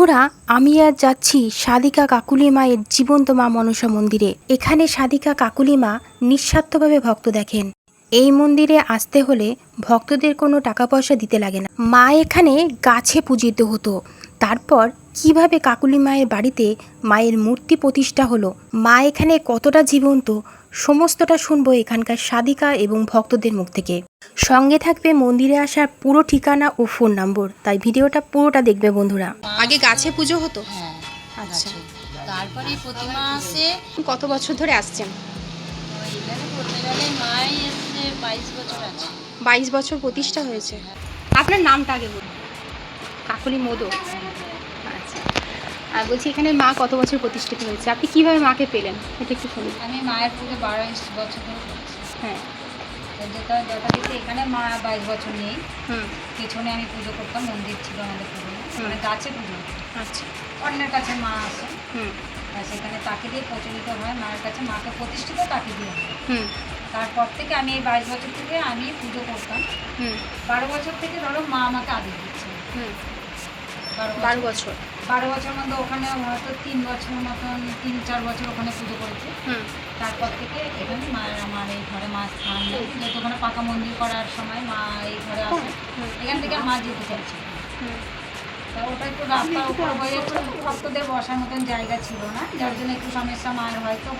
বন্ধুরা, আমি আজ যাচ্ছি সাদিকা কাকুলি মায়ের জীবন্ত মা মনসা মন্দিরে। এখানে সাদিকা কাকুলি মা নিঃস্বার্থভাবে ভক্ত দেখেন। এই মন্দিরে আসতে হলে ভক্তদের কোনো টাকা পয়সা দিতে লাগে না। মা এখানে গাছে পূজিত হতো। তারপর কীভাবে কাকুলি মায়ের বাড়িতে মায়ের মূর্তি প্রতিষ্ঠা হলো, মা এখানে কতটা জীবন্ত, সমস্তটা শুনব এখানকার সাদিকা এবং ভক্তদের মুখ থেকে। সঙ্গে থাকবে মন্দিরে আসার পুরো ঠিকানা ও ফোন নম্বর তাই ভিডিওটা পুরোটা দেখবে বন্ধুরা। আগে গাছে পুজো হতো? হ্যাঁ আচ্ছা। তারপরে প্রতিমা আসে কত বছর ধরে আসছেন? বাইশ বছর আছে। বাইশ বছর প্রতিষ্ঠা হয়েছে। আপনার নামটা আগে বলুন। কাকলি মোদো আচ্ছা। আর বলছি এখানে মা কত বছর প্রতিষ্ঠিত হয়েছে? আপনি কীভাবে মাকে পেলেন? এটা একটু শুনুন। আমি মায়ের পুজো বাইশ বছর হ্যাঁ। যেটা যথারীতি এখানে মা বাইশ বছর নেই। হুম। পেছনে আমি পুজো করতাম মন্দির ছিল আমাদের পুজো। মানে গাছে পুজো আচ্ছা। অন্যের কাছে মা আসে। সেখানে তাকে দিয়ে প্রচলিত হয় মায়ের কাছে মাকে প্রতিষ্ঠিত তাকে দিয়ে হয়। হুম। তারপর থেকে আমি এই বাইশ বছর থেকে আমি পুজো করতাম। হুম। বারো বছর থেকে ধরো মা আমাকে আদেশ দিচ্ছে। হুম। বারো বছর। বারো বছর মধ্যে ওখানে হয়তো তিন বছরের মতন তিন চার বছর ওখানে পুজো করেছি। হুম। তারপর থেকে এখানে মায়ের আমার এই ঘরে মা স্থান যেহেতু ওখানে পাকা মন্দির করার সময় মা এই ঘরে আসে এখান থেকে মা যেতে চাইছে। তা ওটা একটু রাস্তার উপর হয়ে ভক্তদের বসার মতন জায়গা ছিল না যার জন্য একটু সমস্যা মায়ের হয়তো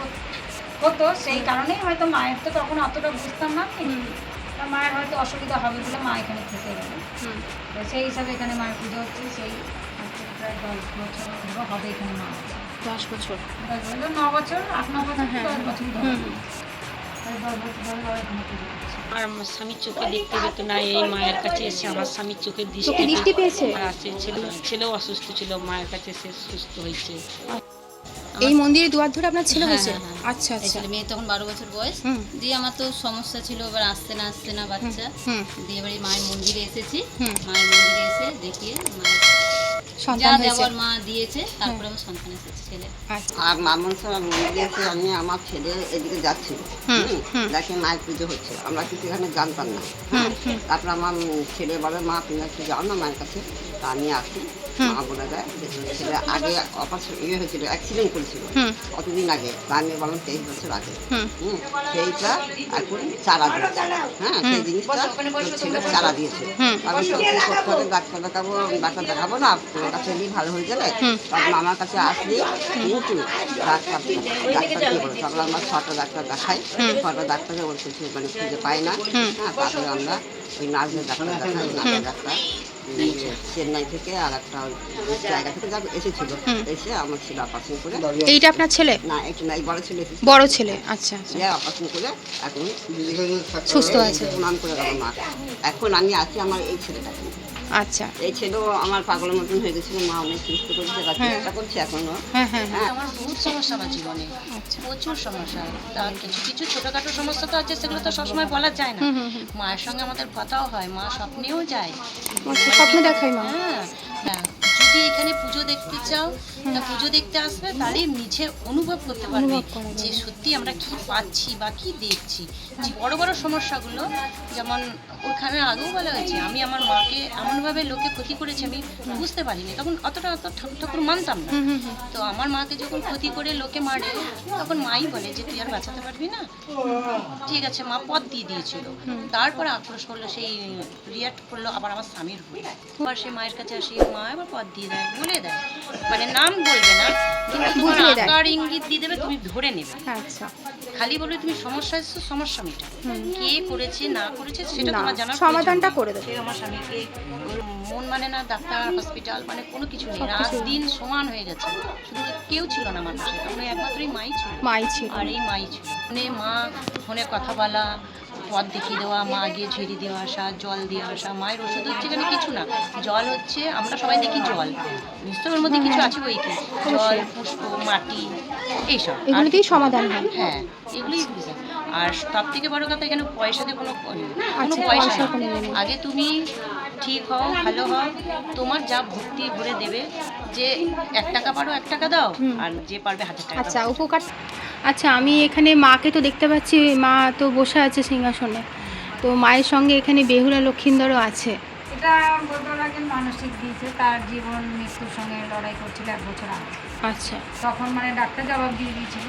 হতো সেই কারণেই হয়তো মায়ের তো তখন অতটা বুঝতাম না। মায়ের হয়তো অসুবিধা হবে বলে মা এখানে থেকে গেল সেই হিসাবে এখানে মায়ের পুজো হচ্ছে সেই প্রায় দশ বছর হবে এখানে মা। দশ বছর। দশ বছর ন বছর আট ন বছর হ্যাঁ, দশ হ্যাঁ। বছর ধরে। হুম। হুম। তাই দশ বছর ধরে এখানে পুজো আর আমার স্বামীর চোখে দেখতে পেত না এই মায়ের কাছে এসে আমার স্বামীর চোখে দৃষ্টি পেয়েছে? আর আছে ছেলে ছেলেও অসুস্থ ছিল মায়ের কাছে সে সুস্থ হয়েছে। এই মন্দিরে দুয়ার ধরে আপনার ছেলে হ্যাঁ, হয়েছে? হ্যাঁ, হ্যাঁ। আচ্ছা আচ্ছা। ছেলে মেয়ে তখন বারো বছর বয়স। দিয়ে আমার তো সমস্যা ছিল এবার আসতে না আসতে না বাচ্চা। হুম দিয়ে এবারে মায়ের মন্দিরে এসেছি। হুম। মায়ের মন্দিরে এসে দেখিয়ে সন্তান হয়েছে। মা দিয়েছে তারপরে আমার সন্তান এসেছে ছেলে। আচ্ছা। আর মামন সাহেব মন্দিরে এসে আমি আমার ছেলে এদিকে। দেখে মায়ের পুজো হচ্ছে। আমরা কিছু এখানে জানতাম না। হুম, তারপর আমার ছেলে বলে মা তুমি একটু যাও না মায়ের কাছে? তা আমি আসি। মা বলে দেয় যে ছেলে আগে অপারেশন ইয়ে হয়েছিল অ্যাক্সিডেন্ট করেছিল। কতদিন আগে? তা আমি বললাম তেইশ বছর আগে। হুম। সেইটা এখন চারা দিয়েছে। হ্যাঁ সেই জিনিসটা ছেলে চারা দিয়েছে। হুম। আমি তো কি করতে হবে ডাক্তার দেখাবো ডাক্তার দেখাবো না তোমার কাছে এলেই ভালো হয়ে গেলে তখন আমার কাছে আসলে কিন্তু ডাক্তার ডাক্তার কি বলে? তারপরে আমরা ছটা ডাক্তার দেখাই। ছটা ডাক্তারে ওর কিছু মানে খুঁজে পাই না। হ্যাঁ তারপরে আমরা ওই নার্সের ডাক্তার দেখাই নার্সের ডাক্তার। চেন্নাই থেকে আর একটা জায়গা থেকে যাবে এসেছিল। এসে আমার ছেলে অপারেশন করে এইটা আপনার ছেলে? না একটু না বড় ছেলে বড় ছেলে আচ্ছা আচ্ছা। সে অপারেশন করে এখন সুস্থ আছে। প্রণাম করে গেল মা। এখন আমি আছি আমার এই ছেলেটা আচ্ছা। এই ছেলেও আমার পাগলের মতন হয়ে গেছিল মা অনেক সুস্থ করেছে হ্যাঁ। চেষ্টা করছে এখনও। হ্যাঁ হ্যাঁ আমার বহুত সমস্যা আমার জীবনে। আচ্ছা। প্রচুর সমস্যা। তার কিছু কিছু ছোটখাটো সমস্যা তো আছে সেগুলো তো সবসময় বলা যায় না। মায়ের সঙ্গে আমাদের কথাও হয় মা স্বপ্নেও যায়। আচ্ছা স্বপ্নে দেখাই মা। হ্যাঁ হ্যাঁ। যদি এখানে পুজো দেখতে চাও তা পুজো দেখতে আসবে তাহলে নিচে অনুভব করতে পারবে। যে সত্যি আমরা কি পাচ্ছি বা কি দেখছি। যে বড় বড় সমস্যাগুলো যেমন ওখানে আগেও বলা হয়েছে আমি আমার মাকে এমনভাবে লোকে ক্ষতি করেছে আমি বুঝতে পারিনি তখন অতটা অত ঠাকুর ঠাকুর মানতাম না। তো আমার মাকে যখন ক্ষতি করে লোকে মারে তখন মাই বলে যে তুই আর বাঁচাতে পারবি না? ঠিক আছে মা পথ দিয়ে দিয়েছিল। তারপরে আক্রোশ করল সেই রিয়াক্ট করল আবার আমার স্বামীর হয়ে আবার সে মায়ের কাছে আসি মা আবার পথ দিয়ে দেয় বলে দেয়। মানে নাম বলবে না কিন্তু তোমার আকার ইঙ্গিত দিয়ে দেবে তুমি ধরে নেবে। আচ্ছা। খালি বলবে তুমি সমস্যা এসছো সমস্যা মেটা কে করেছে না করেছে সেটা তোমার জানার সমাধানটা করে দেবে। আমার স্বামীকে মন মানে না ডাক্তার হসপিটাল মানে কোনো কিছু নেই। রাত দিন সমান হয়ে গেছে। শুধু কেউ ছিল না তখন ওই একমাত্রই মাই ছিল। মাই ছিল। আর এই মাই ছিল। ফোনে মা ফোনে কথা বলা পথ দেখিয়ে দেওয়া মা গিয়ে ঝেড়ে দিয়ে আসা জল দিয়ে আসা মায়ের ওষুধ হচ্ছে এখানে কিছু না। জল হচ্ছে আমরা সবাই দেখি জল। নিশ্চয় মধ্যে কিছু আছে বই কি? জল পুষ্প মাটি এইসব। এগুলোতেই সমাধান হয়। হ্যাঁ এগুলোই আর সব থেকে বড় কথা এখানে পয়সাতে দিয়ে কোনো কোনো পয়সা। আগে তুমি ঠিক হও ভালো হও। তোমার যা ভক্তি ভরে দেবে যে এক টাকা পারো এক টাকা দাও আর যে পারবে হাজার টাকা আচ্ছা উপকার আচ্ছা আমি এখানে মাকে তো দেখতে পাচ্ছি মা তো বসে আছে সিংহাসনে। তো মায়ের সঙ্গে এখানে বেহুলা লক্ষিন্দরও আছে। এটা বলতে মানসিক দিয়েছে তার জীবন মৃত্যুর সঙ্গে লড়াই করছিল এক বছর আগে। আচ্ছা। তখন মানে ডাক্তার জবাব দিয়ে দিয়েছিল।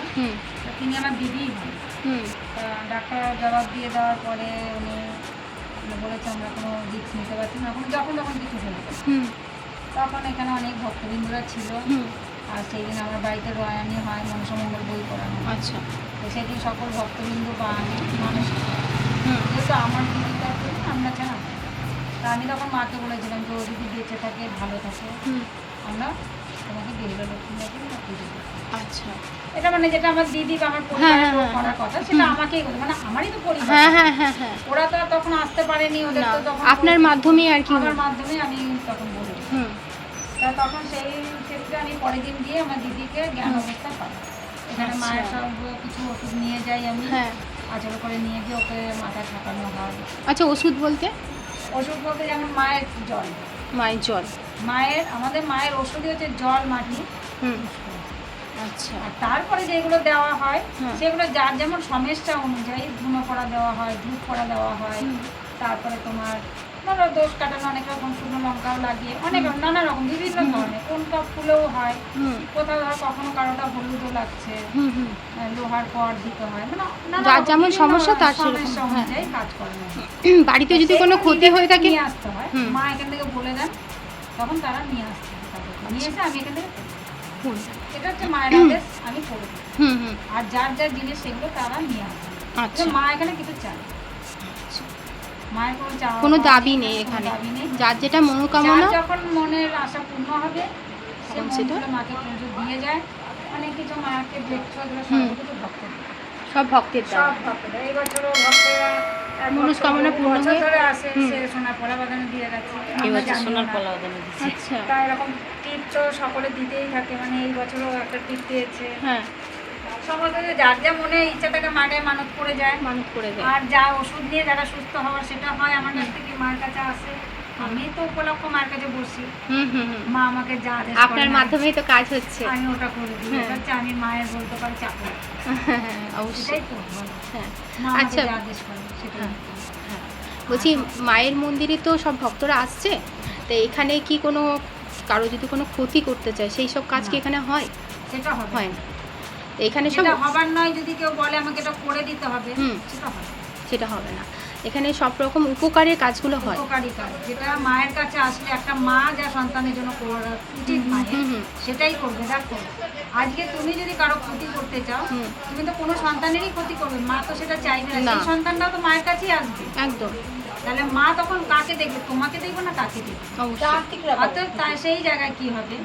তিনি আমার দিদিই হন। হুম। তা ডাক্তার জবাব দিয়ে দেওয়ার পরে উনি বলেছে আমরা কোনো রিস্ক নিতে পারছি না। এখন যখন তখন কিছু হুম। তখন এখানে অনেক ভক্তবৃন্দরা ছিল। আর সেই দিন আমার বাড়িতে রয়ানি হয় মনসামঙ্গল বই পড়ানো আচ্ছা। তো সেদিন সকল ভক্তবৃন্দ পান মানুষ যেহেতু আমার দিদিটা আমরা ছাড়া তা আমি তখন মাকে বলেছিলাম যে ও যদি বেঁচে থাকে ভালো থাকে আমরা তোমাকে লক্ষ্মী। আচ্ছা। এটা মানে যেটা আমার দিদি বা আমার হ্যাঁ, পরিবারের হ্যাঁ, হ্যাঁ। করার কথা সেটা আমাকেই বলে মানে আমারই তো পরিবার। হ্যাঁ হ্যাঁ হ্যাঁ হ্যাঁ। ওরা তো তখন আসতে পারেনি ওদের তো তখন আপনার মাধ্যমেই আর কি। আমার মাধ্যমে আমি তখন বলি। হুম। তা তখন সেই ক্ষেত্রে আমি পরের দিন গিয়ে আমার দিদিকে জ্ঞান অবস্থা পাই। এখানে আচ্ছা। মায়ের সব কিছু ওষুধ নিয়ে যাই আমি। হ্যাঁ। আচল করে নিয়ে গিয়ে ওকে মাথায় ঠাকানো হয়। আচ্ছা ওষুধ বলতে? ওষুধ বলতে যেমন মায়ের জল। মায়ের জল। মায়ের আমাদের মায়ের ওষুধই হচ্ছে জল মাটি। হুম। আচ্ছা। আর তারপরে যেগুলো দেওয়া হয়। সেগুলো যার যেমন সমস্যা অনুযায়ী ধুনো পড়া দেওয়া হয় ধূপ পড়া দেওয়া হয় তারপরে তোমার দোষ কাটানো অনেক রকম শুকনো লঙ্কাও লাগিয়ে অনেক নানা রকম বিভিন্ন ধরনের। কোনটা ফুলেও হয় কোথাও ধর কখনো কারোটা হলুদও লাগছে লোহার পর দিতে হয় মানে যার যেমন সমস্যা তার সমস্যা হ্যাঁ। অনুযায়ী কাজ হয় বাড়িতে যদি কোনো ক্ষতি হয়ে থাকে নিয়ে আসতে হয়। মা এখান থেকে বলে দেন তখন তারা নিয়ে আসতে নিয়ে এসে আমি এখান থেকে করি। এটা হচ্ছে মায়ের আদেশ আমি করে আর যার যার জিনিস সেগুলো তারা নিয়ে আসে। আচ্ছা। মা এখানে কিছু চায়। মায়ের কোনো চাওয়া কোনো দাবি নেই এখানে। দাবি নেই। যার যেটা মনোকামনা যখন মনের আশা পূর্ণ হবে সে তখন সেটা? মাকে পুজো দিয়ে যায়। মানে কিছু মাকে দেখছ এগুলো সব কিছু ভক্ত সব ভক্তের সব এই বছরও ভক্তরা এক মনস্কামনা পূর্ণ হয়ে- ধরে আসে। সে সোনার পলা বাগানে দিয়ে গেছে এবছর সোনার পলা বাগানে আচ্ছা। তা এরকম টিপ তো সকলে দিতেই থাকে। মানে এই বছরও একটা টিপ দিয়েছে। হ্যাঁ। সমস্ত যার যা মনে ইচ্ছা থাকে মাকে মানত করে যায়। মানুষ করে দেয় আর যা ওষুধ নিয়ে যারা সুস্থ হওয়ার সেটা হয় আমার কাছ থেকে মার কাছে আসে। আমি তো উপলক্ষ মার কাছে বসি। হুম হুম মা আমাকে যা আদেশ আপনার মাধ্যমেই তো কাজ হচ্ছে। আমি ওটা করে দিই। হ্যাঁ। হচ্ছে আমি মায়ের বলতে পারি চাকর। অবশ্যই। হ্যাঁ। আচ্ছা। হ্যাঁ। হ্যাঁ। বলছি মায়ের মন্দিরে তো সব ভক্তরা আসছে। তো এখানে কি কোনো কারও যদি কোনো ক্ষতি করতে চায় সেই সব কাজ কি এখানে হয়? সেটা হয় না। তো এখানে সব হবার নয় যদি কেউ বলে আমাকে এটা করে দিতে হবে সেটা হবে সেটা হবে না। এখানে সব রকম উপকারের কাজগুলো হয়। উপকারী কাজ যেটা মায়ের কাছে আসলে একটা মা যা সন্তানের জন্য করা উচিত। সেটাই করবে। দেখো আজকে তুমি যদি কারও ক্ষতি করতে চাও। তুমি তো কোনো সন্তানেরই ক্ষতি করবে মা তো সেটা চাইবে না। সেই সন্তানটাও তো মায়ের কাছেই আসবে। একদম। তাহলে মা তখন কাকে দেখবে? তোমাকে দেখবে না কাকে দেখবে? অর্থাৎ সেই জায়গায় কি হবে?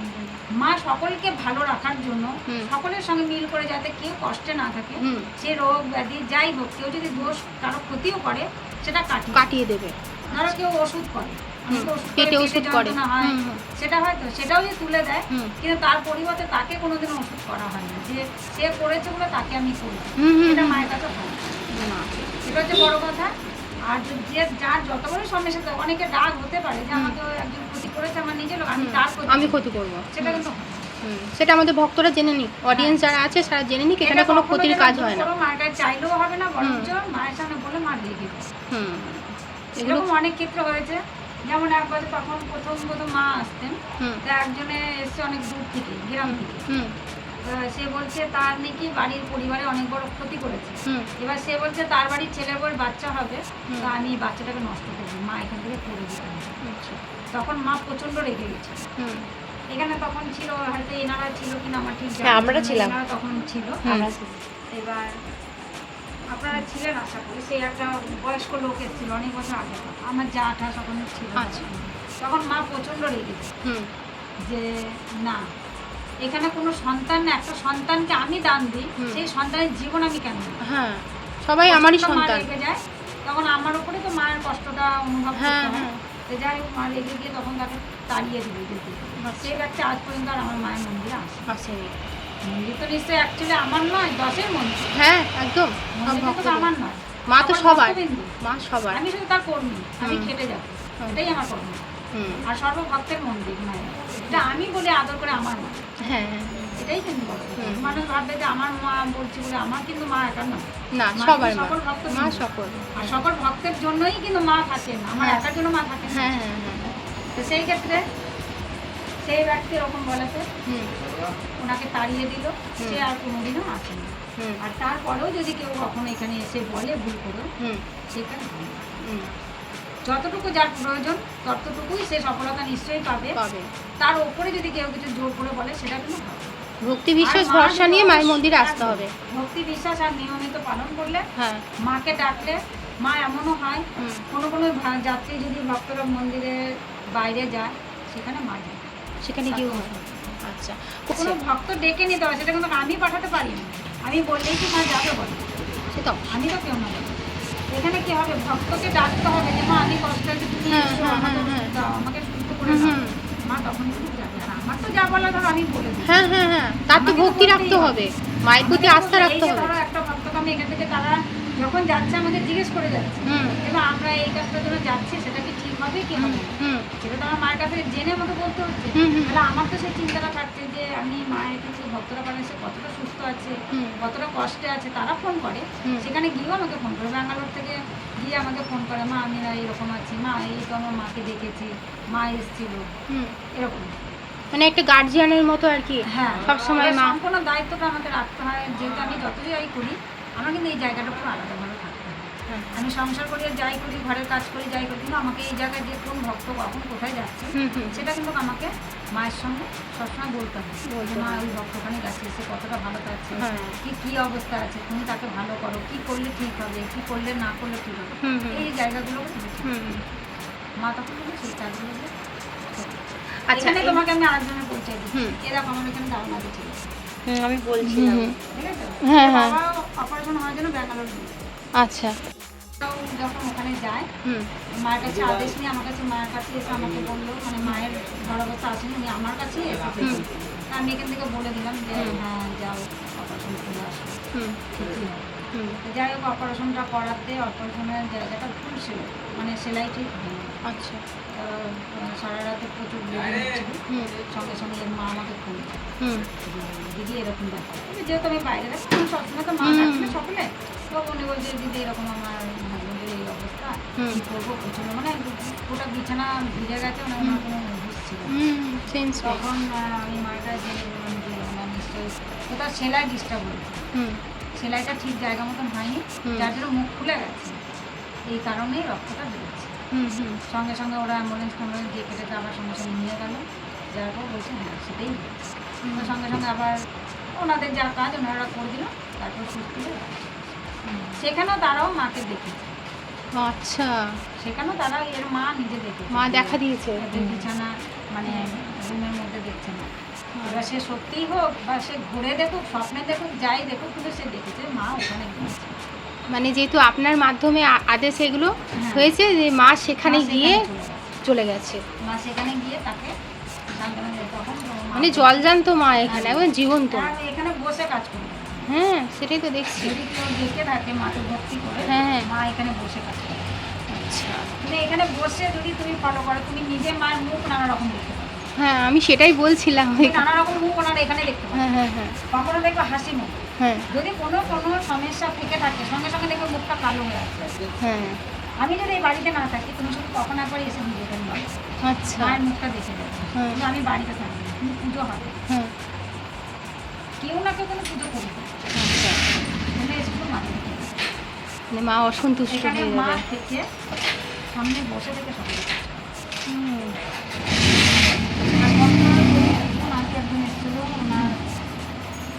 মা সকলকে ভালো রাখার জন্য সকলের সঙ্গে মিল করে যাতে কেউ কষ্টে না থাকে সে রোগ ব্যাধি যাই হোক কেউ যদি দোষ কারও ক্ষতিও করে সেটা কাটিয়ে কাটিয়ে দেবে। ধরো কেউ ওষুধ করে পেটে ওষুধ করে। হয়। সেটা হয়তো সেটাও যে তুলে দেয় কিন্তু তার পরিবর্তে তাকে কোনোদিন ওষুধ করা হয় না। যে সে করেছে বলে তাকে আমি করি এটা মায়ের কাছে হয়। না। এটা হচ্ছে বড় কথা। আর যে যার যত বড় সমস্যা থাকে, অনেকে ডাক হতে পারে যে আমাকে একজন ক্ষতি করেছে আমার নিজের লোক আমি তার আমি করব। ক্ষতি করব। সেটা কিন্তু হয়। সেটা আমাদের ভক্তরা জেনে নিক। অডিয়েন্স যারা আছে তারা জেনে নিক এখানে কোনো ক্ষতির কাজ হয় না। কাছে চাইলেও হবে না বরঞ্চ মায়ের সামনে বলে মা দিয়ে দিবে। হুম। এরকম অনেক ক্ষেত্রে হয়েছে। যেমন এক বছর তখন প্রথম প্রথম মা আসতেন তা একজনে এসছে অনেক দূর থেকে গ্রাম থেকে। সে বলছে তার নাকি বাড়ির পরিবারে অনেক বড় ক্ষতি করেছে। হুম। এবার সে বলছে তার বাড়ির ছেলের বউয়ের বাচ্চা হবে। তা আমি বাচ্চাটাকে নষ্ট করব মা এখান থেকে করে দিতে আচ্ছা। তখন মা প্রচণ্ড রেগে গেছে। হুম। এখানে তখন ছিল হয়তো এনারা ছিল কিনা আমার ঠিক জানা হ্যাঁ, আমরা ছিলাম। তখন ছিল। এবার আপনারা ছিলেন আশা করি। সেই একটা বয়স্ক লোক এসেছিল অনেক বছর আগে আমার যা আঠা তখন ছিল। আচ্ছা। তখন মা প্রচণ্ড রেগেছে হুম। যে না এখানে কোনো সন্তান না একটা সন্তানকে আমি দান দিই সেই সন্তানের জীবন আমি কেন? হ্যাঁ সবাই আমারই সন্তান। যায় তখন আমার উপরে তো মায়ের কষ্টটা অনুভব হ্যাঁ, করতে হয়। হ্যাঁ। যাই হোক মা রেগে গিয়ে তখন তাকে তাড়িয়ে দিবে দিদি। সেই ব্যক্তি আজ পর্যন্ত আর আমার মায়ের মন্দিরে আসে আসেনি। মন্দির তো নিশ্চয়ই অ্যাকচুয়ালি আমার নয় দশের মন্দির। হ্যাঁ একদম। মন্দির আমার নয়। মা তো সবার। মা সবার। আমি শুধু তার কর্মী আমি খেটে যাব। এটাই আমার কর্ম। আর সর্বভক্তের মন্দির মায়ের এটা আমি বলে আদর করে আমার মা। হ্যাঁ হ্যাঁ। এটাই কিন্তু। মানুষ ভাববে যে আমার মা বলছি বলে আমার কিন্তু মা একা না না সবার সকল ভক্ত মা সকল। আর সকল ভক্তের জন্যই কিন্তু মা থাকেন আমার হ্যাঁ। একার জন্য মা থাকেন হ্যাঁ হ্যাঁ হ্যাঁ। তো সেই ক্ষেত্রে সেই ব্যক্তি এরকম বলেছে। ওনাকে তাড়িয়ে দিল। সে আর কোনোদিনও আসেনি আর তারপরেও যদি কেউ কখনো এখানে এসে বলে ভুল করে সেটা হুম। যতটুকু যার প্রয়োজন ততটুকুই সে সফলতা নিশ্চয়ই পাবে। পাবে। তার ওপরে যদি কেউ কিছু জোর করে বলে সেটা কিন্তু ভক্তি বিশ্বাস ভরসা নিয়ে মায়ের মন্দিরে আসতে হবে। ভক্তি বিশ্বাস আর নিয়মিত পালন করলে হ্যাঁ। মাকে ডাকলে মা এমনও হয় কোনো কোনো যাত্রী যদি ভক্তরা মন্দিরে বাইরে যায় সেখানে মা যায়। সেখানে গিয়েও আচ্ছা। কোনো ভক্ত ডেকে নিতে হয় সেটা কিন্তু আমি পাঠাতে পারি আমি বললেই কি মা যাবে বলে। সে তো আমি তো কেউ না। এখানে কি হবে? ভক্তকে ডাকতে হবে যে মা আমি কষ্ট তুমি হ্যাঁ, এসো, হ্যাঁ, আমাকে হ্যাঁ, ওষুধ দাও, আমাকে সুস্থ করে দাও। মা তখন কিন্তু যাবে আর আমার তো যা বলা ধরো আমি বলে দিই। হ্যাঁ হ্যাঁ হ্যাঁ। তার তো ভক্তি রাখতে হবে। মায়ের প্রতি আস্থা রাখতে হবে। ধরো একটা ভক্তকে আমি এখান থেকে তারা যখন যাচ্ছে আমাকে জিজ্ঞেস করে যাচ্ছে। এবার আমরা এই কাজটার জন্য যাচ্ছি সেটা কি ঠিক হবে কি হবে সেটা তো আমার মায়ের কাছে জেনে আমাকে বলতে হচ্ছে। তাহলে আমার তো সেই চিন্তাটা থাকছে যে আমি মায়ের কাছে ভক্তরা পারে সে কতটা সুস্থ আছে কতটা কষ্টে আছে তারা ফোন করে। সেখানে গিয়েও আমাকে ফোন করে। ব্যাঙ্গালোর থেকে গিয়ে আমাকে ফোন করে মা আমি না এরকম আছি। মা এই তো আমার মাকে দেখেছি। মা এসেছিল। হুম। এরকম। মানে একটা গার্জিয়ানের মতো আর কি। হ্যাঁ। সব সময় মা। সম্পূর্ণ দায়িত্বটা আমাকে রাখতে হয়। যেহেতু আমি যতই যাই করি আমার কিন্তু এই জায়গাটা পুরো আলাদাভাবে থাকতে হয় হ্যাঁ। আমি সংসার করি যাই করি ঘরের কাজ করি যাই করি কিন্তু আমাকে এই জায়গায় যে কোন ভক্ত কখন কোথায় যাচ্ছে সেটা কিন্তু আমাকে মায়ের সঙ্গে সবসময় বলতে হবে বলতে যে মা ওই ভক্তখানে যাচ্ছে সে কতটা ভালো থাকছে হ্যাঁ। কি কি অবস্থা আছে তুমি তাকে ভালো করো কি করলে ঠিক হবে কি করলে না করলে ঠিক হবে এই জায়গাগুলো। মা তখন কিন্তু সেই কাজগুলো আচ্ছা তোমাকে আমি আরেকজনে পৌঁছে দিই হুম। এরকম আমার এখানে ধারণা দিচ্ছি হুম, আমি বলছিলাম। ঠিক আছে হ্যাঁ, হ্যাঁ। অপারেশন হওয়ার জন্য ব্যাঙ্গালোর আচ্ছা। যখন ওখানে যায় হুম। মায়ের কাছে আদেশ নিয়ে আমার কাছে মায়ের কাছে এসে আমাকে বলল মানে মায়ের ঘর অবস্থা আসেনি উনি আমার কাছেই এসেছে আমি এখান থেকে বলে দিলাম যে হ্যাঁ যাও অপারেশন করে আসো। হুম। হুম। যাই হোক অপারেশনটা করাতে অপারেশনের জায়গাটা ভুল ছিল। মানে সেলাই ঠিক আচ্ছা তো, আহ, সারা রাতে প্রচুর ব্লিডিং হচ্ছিল হুম সঙ্গে সঙ্গে মা আমাকে ফোন হুম। দিদি এরকম ব্যাপার। যেহেতু আমি বাইরে থাকি সবসময় তো মা হুম। থাকি না সকলে। তো উনি বলছে দিদি এরকম আমার হাজবেন্ডের এই অবস্থা হুম। কী করব প্রচণ্ড মানে গোটা বিছানা ভিজে গেছে মানে ওনার কোনো ছিল সেন্স তখন আমি মায়ের কাছে জেনে যে ওনার নিশ্চয়ই কোথাও সেলাই ডিস্টার্ব হয়েছে হুম। সেলাইটা ঠিক জায়গা মতন হয়নি। যার জন্য মুখ খুলে গেছে। এই কারণেই রক্তটা বেরোচ্ছে হুম হুম। সঙ্গে সঙ্গে ওরা অ্যাম্বুলেন্স ফ্যাম্বুলেন্স দিয়ে কেটে আবার সঙ্গে সঙ্গে নিয়ে গেল। যাওয়ার পর বলছে হ্যাঁ সেটাই সঙ্গে সঙ্গে আবার ওনাদের যা কাজ ওনারা করে দিল তারপর সুস্থ হয়ে সেখানেও তারাও মাকে দেখেছে আচ্ছা। সেখানেও তারা এর মা নিজে দেখে। মা দেখা দিয়েছে। বিছানা মানে রুমের মধ্যে দেখছে না। এবার সে সত্যিই হোক বা সে ঘুরে দেখুক স্বপ্নে দেখুক যাই দেখুক কিন্তু সে দেখেছে মা ওখানে গিয়েছে মানে যেহেতু আপনার মাধ্যমে আদেশ এগুলো হ্যাঁ। হয়েছে যে মা সেখানে গিয়ে চলে গেছে। মা সেখানে গিয়ে তাকে মানে জল জানতো মা এখানে একদম জীবন্ত। আর এখানে বসে কাজ করি হ্যাঁ সেটাই তো দেখছি। যদি কেউ দেখে থাকে মাকে ভক্তি করে হ্যাঁ। মা এখানে বসে কাজ করে আচ্ছা। কিন্তু এখানে বসে যদি তুমি ফলো করো তুমি নিজে মায়ের মুখ নানা রকম দেখতে পাবে। হ্যাঁ আমি সেটাই বলছিলাম। নানা রকম মুখ ওনারা এখানে দেখতে পাবে। হ্যাঁ হ্যাঁ হ্যাঁ। কখনো দেখবে হাসি মুখ। হ্যাঁ যদি কোনো কোনো সমস্যা থেকে থাকে সঙ্গে সঙ্গে দেখবে মুখটা কালো হয়ে আসবে হ্যাঁ। আমি যদি এই বাড়িতে না থাকি তুমি শুধু কখন একবার এসে দিয়ে পারো আচ্ছা। মায়ের মুখটা দেখে যাবে হ্যাঁ। আমি বাড়িতে থাকি। পুজো হবে। হ্যাঁ। কেউ না কেউ কোনো পুজো করি আচ্ছা। কিন্তু শুধু মাকে মানে মা অসন্তুষ্ট হয়ে মা যাবে। থেকে সামনে বসে থেকে সবাই দেখে। হুম। আর বর্তমানে দেখুন, আজকে একজন এসেছিল, ওনার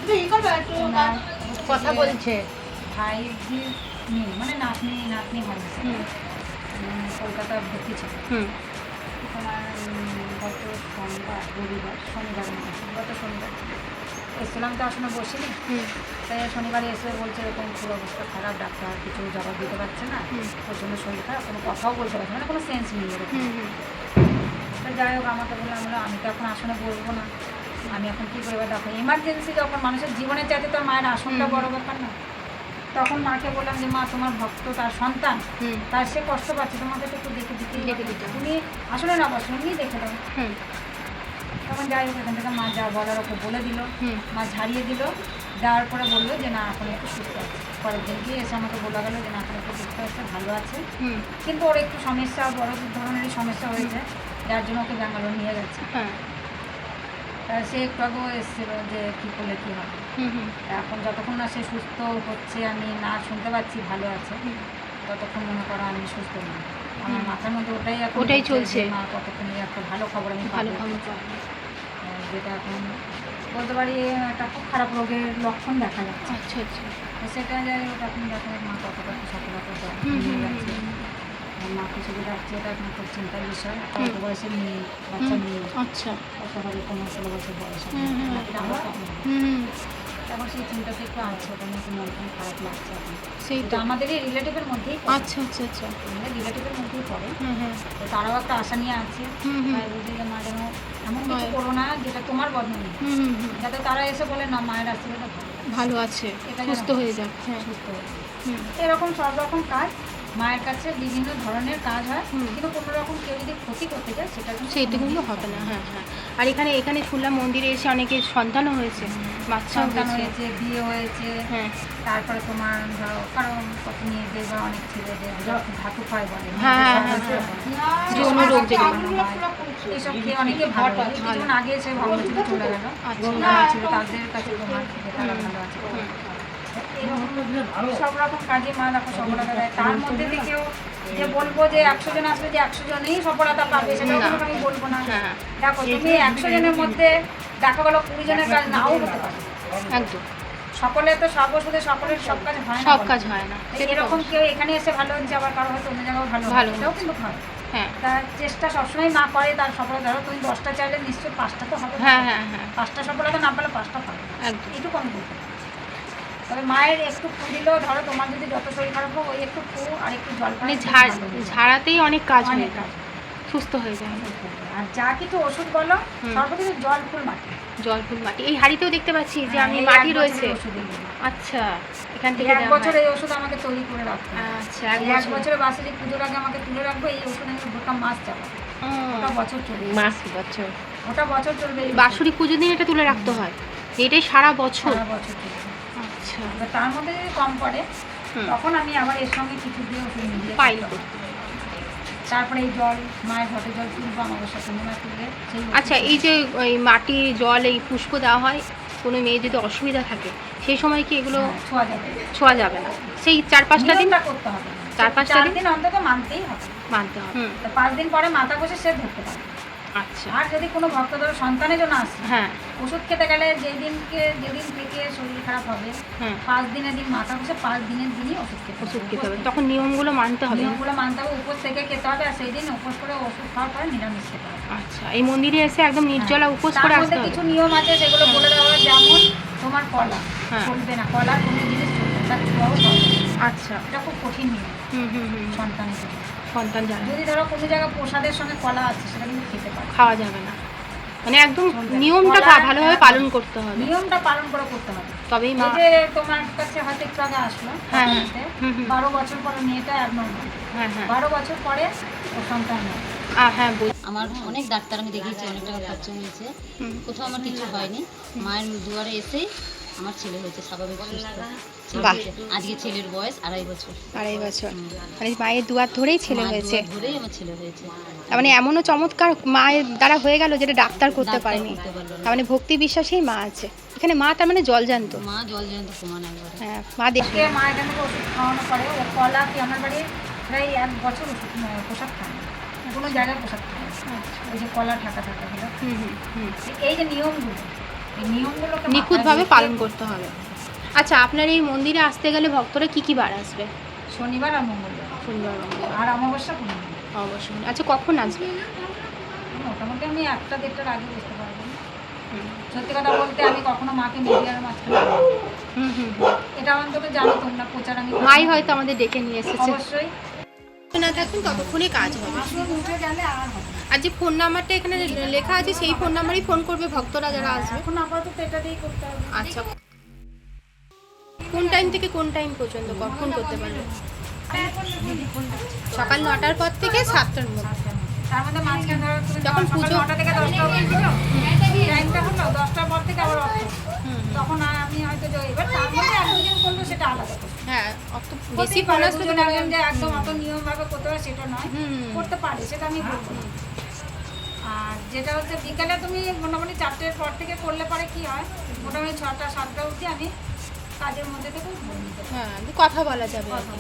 ওনার কথা বলছে। ভাইজির মেয়ে মানে নাতনি নাতনি ভাই। কলকাতা ভর্তি ছিল। হুম। তোমার গত শনিবার রবিবার শনিবার গত শনিবার। এসেছিলাম তো আসলে বসিনি। তাই শনিবারে এসে বলছে এরকম খুব অবস্থা খারাপ ডাক্তার কিছু জবাব দিতে পারছে না। প্রচণ্ড শরীর খারাপ কোনো কথাও বলতে পারছে মানে কোনো সেন্স নেই এরকম। যাই হোক আমাকে বললাম বলে আমি তো এখন আসনে বলব না। আমি এখন কী করে এবার দেখো এমার্জেন্সি যখন মানুষের জীবনের চাইতে তোর মায়ের আসনটা। বড় ব্যাপার না। তখন মাকে বললাম যে মা তোমার ভক্ত তার সন্তান তার সে কষ্ট পাচ্ছে তোমাকে তো একটু দেখে দিতেই দেখে। দিতে তুমি আসলে না বসো এমনি দেখে দাও। হুম। তখন যাই হোক এখান থেকে মা যা বলার ওকে বলে দিল। মা ঝাড়িয়ে দিল। যাওয়ার পরে বলল যে না এখন একটু সুস্থ আছে। পরের দিন গিয়ে এসে আমাকে বলা গেলো যে না এখন একটু সুস্থ আছে ভালো আছে। কিন্তু ওর একটু সমস্যা বড় ধরনেরই সমস্যা হয়েছে। যার জন্য ওকে ব্যাঙ্গালোর নিয়ে গেছে। হ্যাঁ। সে একটু আগেও এসেছিল যে কী করলে কী হবে। এখন যতক্ষণ না সে সুস্থ হচ্ছে আমি না শুনতে পাচ্ছি ভালো আছে ততক্ষণ মনে করো আমি সুস্থ না আমার মাথার মধ্যে ওটাই এখন ওটাই চলছে। না কতক্ষণ একটা ভালো খবর আমি ভালো খবর। যেটা এখন বলতে পারি একটা খুব খারাপ রোগের লক্ষণ দেখা যাচ্ছে। আচ্ছা আচ্ছা। সেটা যাই হোক এখন দেখো মা কতটা সফলতা দেয়, হুম, হুম, যাচ্ছে। যাচ্ছে এটা এখন খুব চিন্তার বিষয়। একটা বয়সের মেয়ে বাচ্চা মেয়ে? আচ্ছা। কত হবে পনেরো ষোলো বছর বয়স এখন। সেই চিন্তাতে একটু আছে ওটা নিয়ে একটু মন খারাপ লাগছে এখন। তো। আমাদেরই রিলেটিভের মধ্যেই আচ্ছা আচ্ছা আচ্ছা। আমাদের রিলেটিভের মধ্যেই পড়ে। হুম হুম। তো তারাও একটা আশা নিয়ে আছে। বলছে যে মা যেন এমন কিছু। করো না যেটা তোমার বদনামে হুম হুম হুম। যাতে তারা এসে বলে না মায়ের আশীর্বাদ ভালো। আছে। সুস্থ হয়ে যাক হ্যাঁ। সুস্থ এরকম সব রকম কাজ মায়ের কাছে বিভিন্ন ধরনের কাজ হয় কিন্তু কোনো রকম কেউ যদি ক্ষতি করতে চায় সেটা কিন্তু সেইটা কিন্তু হবে না হ্যাঁ হ্যাঁ। আর এখানে এখানে শুনলাম মন্দিরে এসে অনেকের সন্তানও হয়েছে বাচ্চাও সন্তান হয়েছে। বিয়ে হয়েছে হ্যাঁ। তারপরে তোমার ধরো কারণ কত মেয়েদের বা অনেক ছেলেদের ধাতু ক্ষয় বলে হ্যাঁ, হ্যাঁ, হ্যাঁ। হয়। এইসব খেয়ে অনেকে ভালো। আগে এসে ভালো ছিল চলে গেল আচ্ছা। তাদের কাছে তারা ভালো আছে। সব রকম কাজে মা দেখো সফলতা দেয়। তার মধ্যে থেকেও যে বলব যে একশো জন আসলে যে একশো জনেই সফলতা পাবে। কিন্তু আমি বলব না। হ্যাঁ দেখো তুমি একশো জনের মধ্যে দেখা গেলো কুড়ি জনের কাজ নাও হতে পারে। একদম। সকলে তো সব ওষুধে সকলের সব কাজ হয় না সব কাজ হয় না। সেটা এরকম কেউ এখানে এসে ভালো হচ্ছে আবার কারও হয়তো অন্য জায়গায় ভালো ভালো কিন্তু হয়। হ্যাঁ। তার চেষ্টা সবসময় না করে তার সফলতা। ধরো তুমি দশটা চাইলে নিশ্চয়ই পাঁচটা তো হবে হ্যাঁ হ্যাঁ হ্যাঁ। পাঁচটা সফলতা না পেলে পাঁচটা পাবে আমি বলতে পারি। তবে মায়ের একটু ফু দিলেও ধরো তোমার যদি যত শরীর খারাপ হোক ওই একটু ফু আর একটু জল মানে। ঝাড়াতেই অনেক কাজ হয়ে অনেক কাজ। সুস্থ হয়ে যায়। আর যা কিছু ওষুধ বলো। সর্বকিছু জল ফুল মাটি। জল ফুল মাটি। এই হাড়িতেও দেখতে পাচ্ছি যে আমি হ্যাঁ, মাটি রয়েছে। আচ্ছা এখান থেকে এক বছর এই ওষুধ আমাকে তৈরি করে রাখতে আচ্ছা এক বছর বছরের। পুজোর আগে আমাকে তুলে রাখব এই ওষুধ আমি গোটা মাস ওটা বছর চলবে। মাস বছর। ওটা বছর চলবে এই বাসুরি পুজো দিন এটা তুলে রাখতে হয়। এটাই সারা বছর। সারা বছর চলবে। এবার তার মধ্যে যদি কম পড়ে তখন আমি আবার এর সঙ্গে কিছু দিয়ে ওষুধ মিলিয়ে পাইল। তারপরে এই জল মায়ের ঘটে জল তুলবো আমাদের সাথে মনে সেই আচ্ছা এই যে ওই মাটি জল এই পুষ্প দেওয়া হয় কোনো মেয়ে যদি অসুবিধা থাকে সেই সময় কি এগুলো হ্যাঁ, ছোঁয়া যাবে। ছোঁয়া যাবে না? সেই চার পাঁচটা দিন? করতে হবে। চার পাঁচটা দিন? অন্তত মানতেই হবে। মানতে হবে। পাঁচ দিন পরে মাথা বসে সে ধরতে পারে আচ্ছা। আর যদি কোনো সন্তানের জন্য আসে হ্যাঁ। ওষুধ খেতে গেলে যেদিনকে যেদিন থেকে শরীর খারাপ হবে হ্যাঁ। পাঁচ দিনের দিন মাথা বসে পাঁচ দিনের দিনই ওষুধ খেতে ওষুধ খেতে হবে। তখন নিয়মগুলো মানতে হবে। নিয়মগুলো মানতে হবে। উপোস থেকে খেতে হবে আর সেই দিন উপোস করে ওষুধ খাওয়ার পরে নিরামিষ খেতে হবে। আচ্ছা। এই মন্দিরে এসে একদম নির্জলা উপোস করে আসতে হবে? কিছু নিয়ম আছে সেগুলো বলে দেওয়া হয়। যেমন তোমার কলা। হ্যাঁ। চলবে না। কলা কোনো জিনিস চলবে না। আচ্ছা। এটা খুব কঠিন নিয়ম। সন্তান জানে। যদি ধরো কোনো জায়গায় প্রসাদের সঙ্গে কলা আছে সেটা কিন্তু খেতে পারে। খাওয়া যাবে না। মানে একদম নিয়মটা ভালোভাবে পালন করতে হবে। নিয়মটা পালন করে করতে হবে। তবেই মা যে তোমার কাছে হয়তো একটু আগে আসলো হ্যাঁ, হ্যাঁ। বারো বছর পরে মেয়েটা অ্যাবনর্মাল হ্যাঁ হ্যাঁ। বারো বছর পরে ও সন্তান হয়। হ্যাঁ আমার অনেক ডাক্তার আমি দেখিয়েছি অনেক টাকা খরচা হয়েছে হুম। কোথাও আমার কিছু হয়নি। মায়ের দুয়ারে এসেই আমার ছেলে হয়েছে স্বাভাবিক। আজকে ছেলের বয়স আড়াই বছর। আড়াই বছর। মানে মায়ের দুয়ার ধরেই ছেলে হয়েছে। ধরেই আমার ছেলে হয়েছে। তার মানে এমনও চমৎকার মায়ের দ্বারা হয়ে গেল যেটা ডাক্তার করতে পারেনি। তার মানে ভক্তি বিশ্বাসেই মা আছে। এখানে মা তার মানে জল জানতো। মা জল জয়ন্ত প্রমাণ একবারে হ্যাঁ মা দেখ। মা এখানে ওষুধ খাওয়ানো পরে ও কলা কি আমার বাড়ি প্রায় এক বছর ওষুধ মানে খায়। না। কোনো জায়গায় প্রসাদ খায় না। ওই যে কলা ঠাকা ঠাকা হলো হুম হুম হুম। এই যে নিয়মগুলো নিখুঁতভাবে পালন করতে হবে। আচ্ছা আপনার এই মন্দিরে আসতে গেলে ভক্তরা কি কি বার আসবে? শনিবার আর মঙ্গলবার। শনিবার আর অমাবস্যা অবশ্যই। আচ্ছা কখন আসবে? মোটামুটি আমি একটা দেড়টার আগে বুঝতে পারব। সত্যি কথা বলতে আমি কখনো মাকে মিডিয়ার মাঝখানে। এটা অন্তত জানো তোমরা প্রচার আমি মাই হয়তো আমাদের ডেকে নিয়ে এসেছে। অবশ্যই। না থাকুন ততক্ষণে কাজ হবে। আসলে উঠে গেলে আর হবে। আর যে ফোন নাম্বারটা এখানে লেখা আছে সেই ফোন নাম্বারেই ফোন করবে ভক্তরা যারা আসবে। এখন আপাতত এটা দিয়েই করতে হবে। আচ্ছা। কোন টাইম থেকে কোন টাইম পর্যন্ত কখন করতে পারবে? সকাল নটার পর থেকে সাতটার মধ্যে। তার মধ্যে মাঝখানে ধরো তুমি যখন পুজো- নটা থেকে দশটা অবধি ছিল টাইমটা হলো দশটার পর থেকে আবার তখন আমি হয়তো এবার তার মধ্যে এক দুজন করল সেটা আলাদা কথা। হ্যাঁ অত বেশি যে একদম অত নিয়ম ভাবে করতে সেটা নয়। করতে পারে সেটা আমি বলব আর যেটা হচ্ছে বিকালে তুমি মোটামুটি চারটের পর থেকে করলে পরে কি হয় মোটামুটি ছটা সাতটা অবধি আমি কাজের মধ্যে থেকে। হ্যাঁ কথা বলা যাবে আর কি।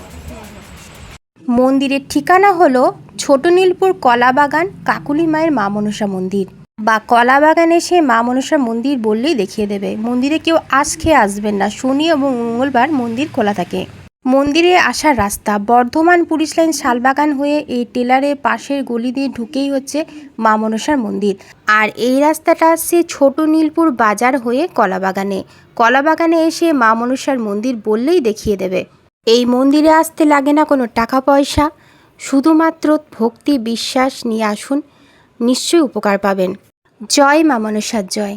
মন্দিরের ঠিকানা হলো ছোট নীলপুর কলাবাগান কাকুলি মায়ের মা মনসা মন্দির। বা কলাবাগানে এসে মা মনসা মন্দির বললেই দেখিয়ে দেবে। মন্দিরে কেউ আজ খেয়ে আসবেন না। শনি এবং মঙ্গলবার মন্দির খোলা থাকে। মন্দিরে আসার রাস্তা। বর্ধমান পুলিশ লাইন শালবাগান হয়ে এই টেলারে পাশের গলি দিয়ে ঢুকেই হচ্ছে মা মনসার মন্দির। আর এই রাস্তাটা আসছে ছোট নীলপুর বাজার হয়ে কলাবাগানে। কলাবাগানে এসে মা মনসার মন্দির বললেই দেখিয়ে দেবে। এই মন্দিরে আসতে লাগে না কোনো টাকা পয়সা শুধুমাত্র ভক্তি বিশ্বাস নিয়ে আসুন, নিশ্চয়ই উপকার পাবেন। জয় মা মনসার জয়।